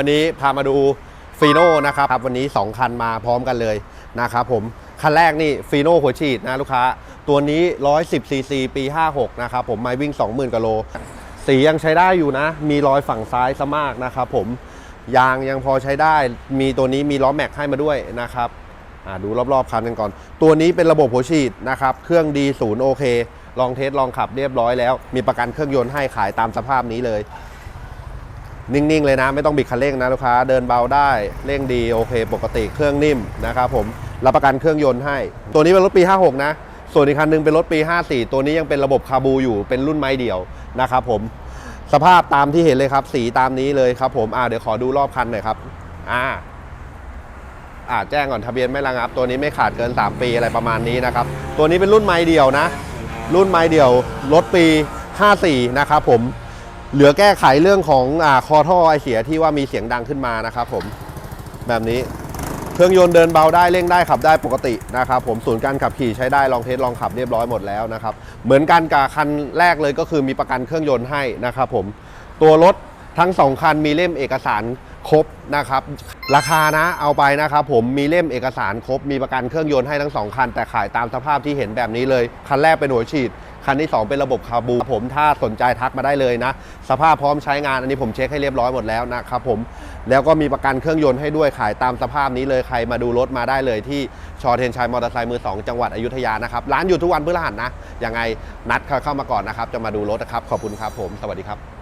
วันนี้พามาดูฟีโน่นะครับ วันนี้ 2 คันมาพร้อมกันเลยนะครับผม คันแรกนี่ฟีโน่หัวฉีดนะลูกค้า ตัวนี้ 110ซีซีปี 56 นะครับผมไม่วิ่ง 20,000กิโล สียังใช้ได้อยู่นะ มีรอยฝั่งซ้ายซะมากนะครับผม ยางยังพอใช้ได้ มีตัวนี้มีล้อแม็กให้มาด้วยนะครับดูรอบๆคันกันก่อน ตัวนี้เป็นระบบหัวฉีดนะครับ เครื่องดีศูนย์โอเค ลองเทสลองขับเรียบร้อยแล้ว มีประกันเครื่องยนต์ให้ขายตามสภาพนี้เลย นิ่งๆ เลยนะ ไม่ต้องบิดคันเร่งนะลูกค้า เดินเบาได้เร่งดีโอเค ปกติเครื่องนิ่มนะครับผมรับประกันเครื่องยนต์ให้ ตัวนี้เป็นรถปี 56 นะ ส่วนอีกคันหนึงเป็นรถปี 54 ตัวนี้ยังเป็นระบบคาบูอยู่เป็นรุ่นไม้เดี่ยวนะครับผมสภาพตามที่เห็นเลยครับ สีตามนี้เลยครับผมอ่าเดี๋ยวขอดูรอบคันหน่อยครับอ่าอ่าแจ้งก่อนทะเบียนไม่ระงับ ตัวนี้ไม่ขาดเกิน 3 ปีอะไรประมาณนี้นะครับตัวนี้เป็นรุ่นไม้เดี่ยวนะ รุ่นไม้เดี่ยวรถปี 54 นะครับผม เหลือแก้ไขเรื่องของอาคอท่อไอเสียที่ว่ามีเสียงดังขึ้นมานะครับผมแบบนี้เครื่องยนต์เดินเบาได้เร่งได้ขับได้ปกตินะครับผมศูนย์การขับขี่ใช้ได้ลองเทสลองขับเรียบร้อยหมดแล้วนะครับเหมือนกันกับคันแรกเลยก็คือมีประกันเครื่องยนต์ให้นะครับผมตัวรถ ทั้งสองคันมีเล่มเอกสารครบนะครับ ราคานะเอาไปนะครับผมมีเล่มเอกสารครบ มีประกันเครื่องยนต์ให้ทั้งสองคัน แต่ขายตามสภาพที่เห็นแบบนี้เลย คันแรกเป็นหัวฉีด คันที่ 2 เป็นระบบคาบู ผมถ้าสนใจทักมาได้เลยนะ สภาพพร้อมใช้งานอันนี้ผมเช็คให้เรียบร้อยหมดแล้วนะครับผมแล้วก็มีประกันเครื่องยนต์ให้ด้วยขายตามสภาพนี้เลยใครมาดูรถมาได้เลยที่ชอเทนชัยมอเตอร์ไซค์มือ2จังหวัดอยุธยานะครับร้านอยู่ทุกวันพฤหัสนะยังไงนัดเข้ามาก่อนนะครับจะมาดูรถนะครับขอบคุณครับผม สวัสดีครับ